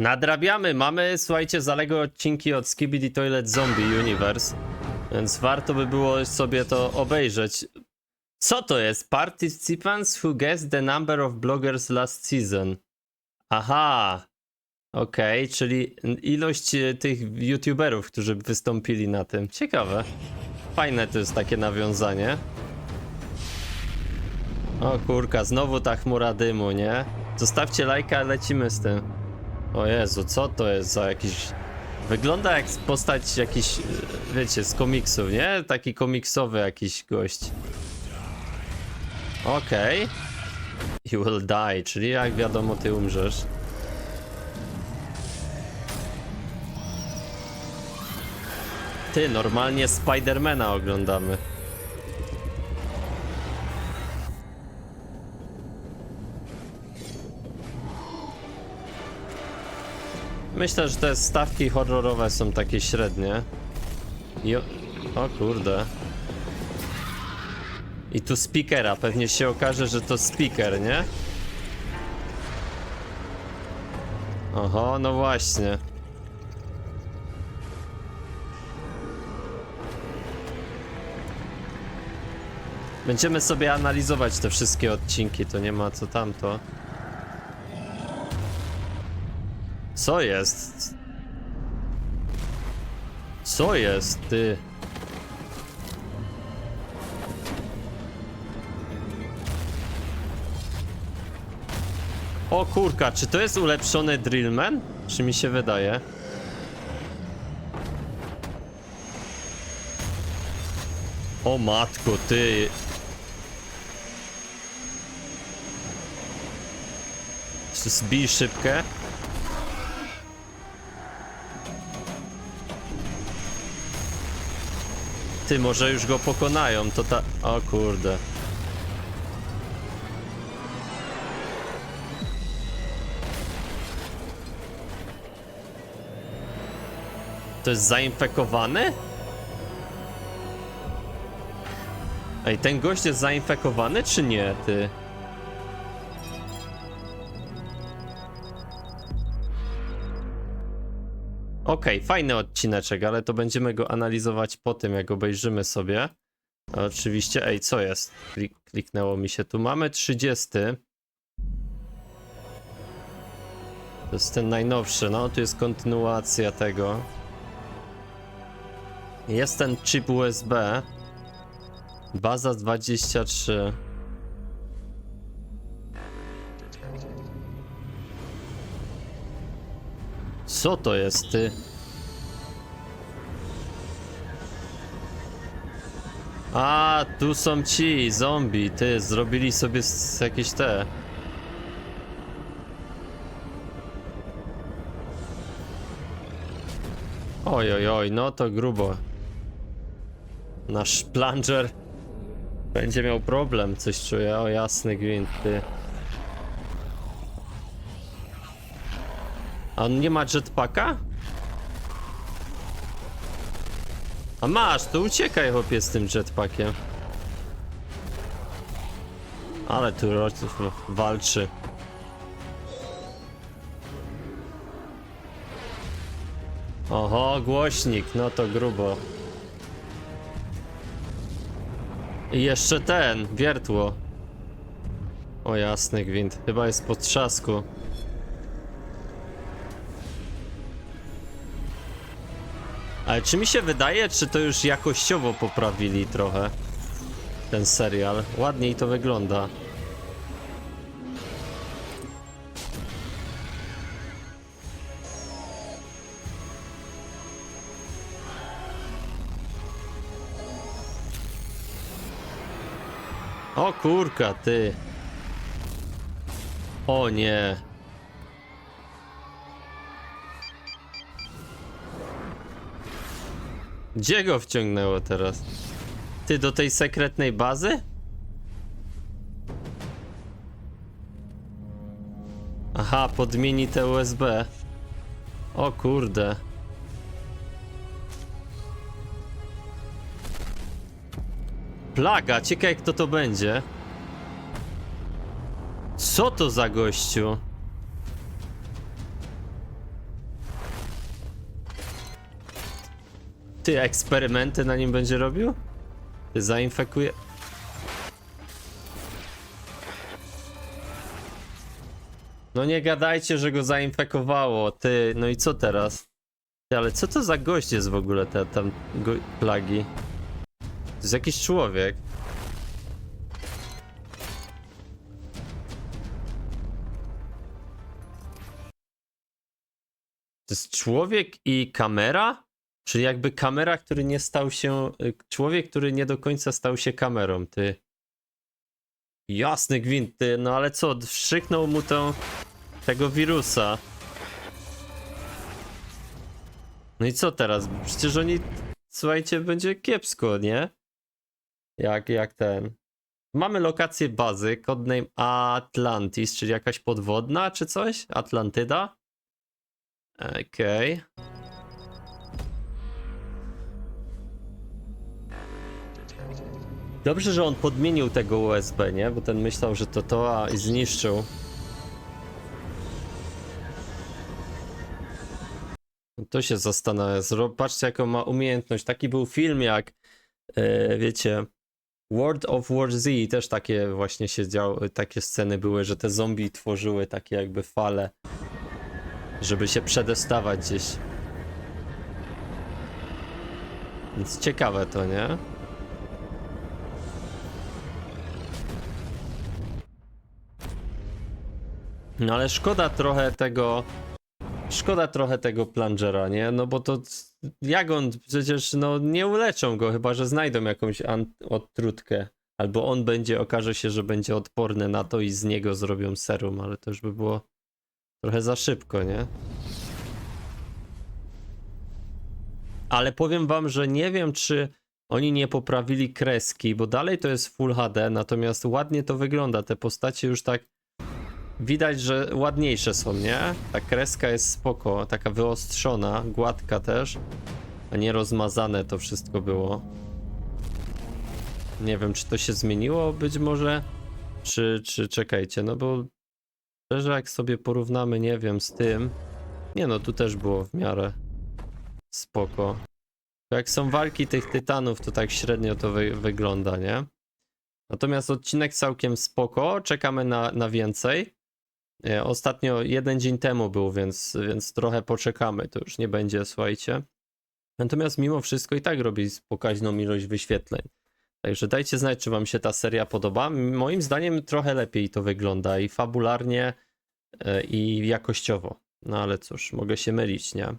Nadrabiamy, mamy, słuchajcie, zaległe odcinki od Skibidi Toilet Zombie Universe, więc warto by było sobie to obejrzeć. Co to jest? Participants who guessed the number of bloggers last season. Aha, okej, czyli ilość e, tych youtuberów, którzy wystąpili na tym. Ciekawe. Fajne to jest takie nawiązanie. O kurka, znowu ta chmura dymu, nie? Zostawcie lajka, lecimy z tym. O Jezu, co to jest za jakiś... Wygląda jak postać jakiś, wiecie, z komiksów, nie? Taki komiksowy jakiś gość. Okej. You will die, czyli jak wiadomo ty umrzesz. Ty, normalnie Spidermana oglądamy. Myślę, że te stawki horrorowe są takie średnie. I o... o kurde. I tu speakera, pewnie się okaże, że to speaker, nie? Oho, no właśnie. Będziemy sobie analizować te wszystkie odcinki, to nie ma co tamto. Co jest? Co jest, ty? O kurka, czy to jest ulepszony Drillman? Czy mi się wydaje? O matko, ty. Zbij szybkę. Ty, może już go pokonają, to ta... O kurde. To jest zainfekowany? Ej, ten gość jest zainfekowany, czy nie, ty? Okej, fajny odcineczek, ale to będziemy go analizować po tym, jak obejrzymy sobie. Oczywiście, ej, co jest? Klik, kliknęło mi się tu. Mamy 30. To jest ten najnowszy, no, tu jest kontynuacja tego. Jest ten chip USB. Baza 23. Co to jest, ty? A, tu są ci zombie, ty, zrobili sobie jakieś te. Oj, oj, oj, no to grubo. Nasz plunger będzie miał problem, coś czuję. O, jasny gwint, ty. A on nie ma jetpacka? A masz, to uciekaj chłopie z tym jetpackiem. Ale tu walczy. Oho, głośnik, no to grubo. I jeszcze ten, wiertło. O jasny gwint, chyba jest po trzasku. Ale czy mi się wydaje, czy to już jakościowo poprawili trochę ten serial? Ładniej to wygląda. O kurka, ty. O nie. Gdzie go wciągnęło teraz? Ty do tej sekretnej bazy? Aha, podmieni te USB. O kurde. Plaga, ciekawe kto to będzie. Co to za gościu? Ty eksperymenty na nim będzie robił? Ty zainfekuje. No nie gadajcie, że go zainfekowało, ty, no i co teraz? Ty, ale co to za gość jest w ogóle, te tam go, plagi? To jest jakiś człowiek. To jest człowiek i kamera? Czyli jakby kamera, który nie stał się. y, Człowiek, który nie do końca stał się kamerą, ty. Jasny gwint, ty. No ale co, wstrzyknął mu to. tego wirusa. No i co teraz? Przecież oni. Słuchajcie, będzie kiepsko, nie? Jak, jak ten. Mamy lokację bazy, codename Atlantis, czyli jakaś podwodna czy coś? Atlantyda? Okej. Dobrze, że on podmienił tego USB, nie? Bo ten myślał, że to to, a zniszczył. To się zastanawia. Patrzcie, jaką ma umiejętność. Taki był film jak, e, wiecie, World of War Z. Też takie właśnie się działy, takie sceny były, że te zombie tworzyły takie jakby fale, żeby się przedostawać gdzieś. Więc ciekawe to, nie? No ale szkoda trochę tego. Szkoda trochę tego plungera, nie? No bo to jak on przecież no nie uleczą go, chyba że znajdą jakąś odtrutkę. Albo on będzie, okaże się, że będzie odporny na to i z niego zrobią serum, ale to już by było trochę za szybko, nie? Ale powiem wam, że nie wiem, czy oni nie poprawili kreski, bo dalej to jest Full HD, natomiast ładnie to wygląda. Te postacie już tak widać, że ładniejsze są, nie? Ta kreska jest spoko, taka wyostrzona, gładka też, a nie rozmazane to wszystko było. Nie wiem, czy to się zmieniło być może, czy, czy czekajcie, no bo szczerze jak sobie porównamy, nie wiem, z tym, nie no, tu też było w miarę spoko. Jak są walki tych tytanów, to tak średnio to wy wygląda, nie? Natomiast odcinek całkiem spoko, czekamy na, na więcej. E, Ostatnio jeden dzień temu był, więc, więc trochę poczekamy. To już nie będzie, słuchajcie. Natomiast mimo wszystko i tak robi pokaźną ilość wyświetleń. Także dajcie znać, czy wam się ta seria podoba. Moim zdaniem trochę lepiej to wygląda i fabularnie, e, i jakościowo. No ale cóż, mogę się mylić, nie?